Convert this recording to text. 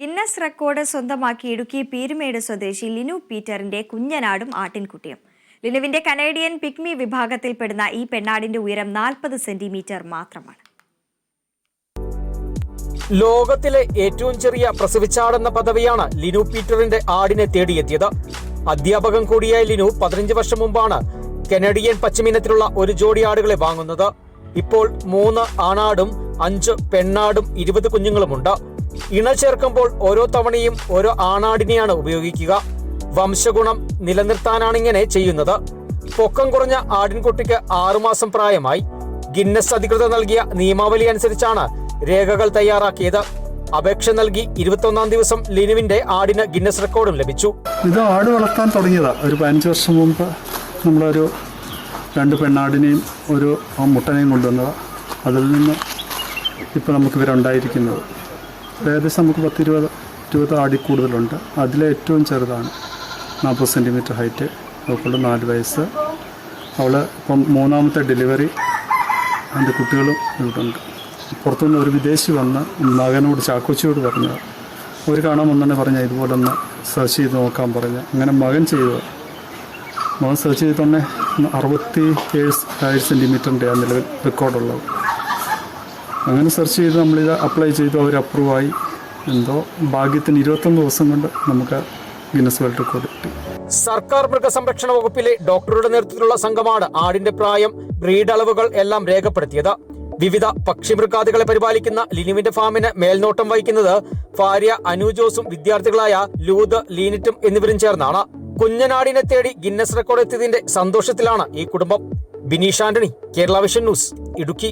Guinness record സ്വന്തമാക്കി ഇടുക്കി പീരുമേട് സ്വദേശി ലിനു പീറ്ററിന്റെ കുഞ്ഞനാടും ആട്ടിൻകുട്ടിയും. ലിനുവിന്റെ കനേഡിയൻ പിഗ്മി വിഭാഗത്തിൽപ്പെടുന്ന ഈ പെണ്ണാടിന്റെ ഉയരം നാൽപ്പത് സെന്റിമീറ്റർ മാത്രമാണ്. ലോകത്തിലെ ഏറ്റവും ചെറിയ പ്രസവിച്ചാടെന്ന പദവിയാണ് ലിനു പീറ്ററിന്റെ ആടിനെ തേടിയെത്തിയത്. അധ്യാപകൻ കൂടിയായ ലിനു പതിനഞ്ച് വർഷം മുമ്പാണ് കനേഡിയൻ പശ്ചിമിനത്തിലുള്ള ഒരു ജോഡി ആടുകളെ വാങ്ങുന്നത്. ഇപ്പോൾ മൂന്ന് ആണാടും അഞ്ച് പെണ്ണാടും ഇരുപത് കുഞ്ഞുങ്ങളുമുണ്ട്. ഇണ ചേർക്കുമ്പോൾ ഓരോ തവണയും ഓരോ ആണാടിനെയാണ് ഉപയോഗിക്കുക. വംശഗുണം നിലനിർത്താനാണ് ഇങ്ങനെ ചെയ്യുന്നത്. പൊക്കം കുറഞ്ഞ ആടിൻകുട്ടിക്ക് ആറുമാസം പ്രായമായി. ഗിന്നസ് അധികൃതർ നൽകിയ നിയമാവലി അനുസരിച്ചാണ് രേഖകൾ തയ്യാറാക്കിയത്. അപേക്ഷ നൽകി ഇരുപത്തൊന്നാം ദിവസം ലിനുവിന്റെ ആടിന് ഗിന്നസ് റെക്കോർഡും ലഭിച്ചു. ഇത് ആട് വളർത്താൻ തുടങ്ങിയതാ. ഒരു പതിനഞ്ച് വർഷം മുമ്പ് നമ്മളൊരു രണ്ട് പെണ്ണാടിനെയും ഒരു മുട്ടനെയും കൊണ്ടുവന്നതാണ് അതിൽ നിന്ന് ഇപ്പോൾ നമുക്ക് ഇവരുണ്ടായിരിക്കുന്നത് ഏകദേശം നമുക്ക് പത്ത് ഇരുപത് ഇരുപത് ആടി കൂടുതലുണ്ട്. അതിലെ ഏറ്റവും ചെറുതാണ്. നാൽപ്പത് സെന്റിമീറ്റർ ഹൈറ്റ്. അവൾക്കുള്ള നാല് വയസ്സ്. അവൾ ഇപ്പം മൂന്നാമത്തെ ഡെലിവറി അതിന്റെ കുട്ടികളും ഇവിടുണ്ട്. പുറത്തുനിന്ന് ഒരു വിദേശി വന്ന് മകനോട് ചാക്കോച്ചിയോട് പറഞ്ഞത്. ഒരു കാണാൻ വന്നെ പറഞ്ഞ ഇതുപോലെ ഒന്ന് സെർച്ച് ചെയ്ത് നോക്കാൻ പറഞ്ഞു. അങ്ങനെ മകൻ ചെയ്തു മകൻ സെർച്ച് ചെയ്ത് അറുപത്തി ഏഴ് ഏഴ് സെന്റിമീറ്ററിന്റെ ആ നിലവിൽ റെക്കോർഡുള്ളത് അങ്ങനെ സെർച്ച് ചെയ്ത് നമ്മളിത് അപ്ലൈ ചെയ്തു അവർ അപ്രൂവായി എന്തോ ഭാഗ്യത്തിന് ഇരുപത്തൊന്ന് ദിവസം കൊണ്ട് നമുക്ക് ഗിന്നസ് വേൾഡ് റെക്കോർഡ് കിട്ടി. സർക്കാർ മൃഗസംരക്ഷണ വകുപ്പിലെ ഡോക്ടറുടെ നേതൃത്വത്തിലുള്ള സംഘമാണ് ആടിന്റെ പ്രായം ബ്രീഡ് അളവുകൾ എല്ലാം രേഖപ്പെടുത്തിയത്. വിവിധ പക്ഷിമൃഗാദികളെ പരിപാലിക്കുന്ന ലിനുവിന്റെ ഫാമിന് മേൽനോട്ടം വഹിക്കുന്നത് ഭാര്യ അനു ജോസും വിദ്യാർത്ഥികളായ ലൂത് ലീനിറ്റും എന്നിവരും ചേർന്നാണ്. കുഞ്ഞനാടിനെ തേടി ഗിന്നസ് റെക്കോർഡ് എത്തിയതിന്റെ സന്തോഷത്തിലാണ് ഈ കുടുംബം. Bineesh Antony Kerala vision news Idukki.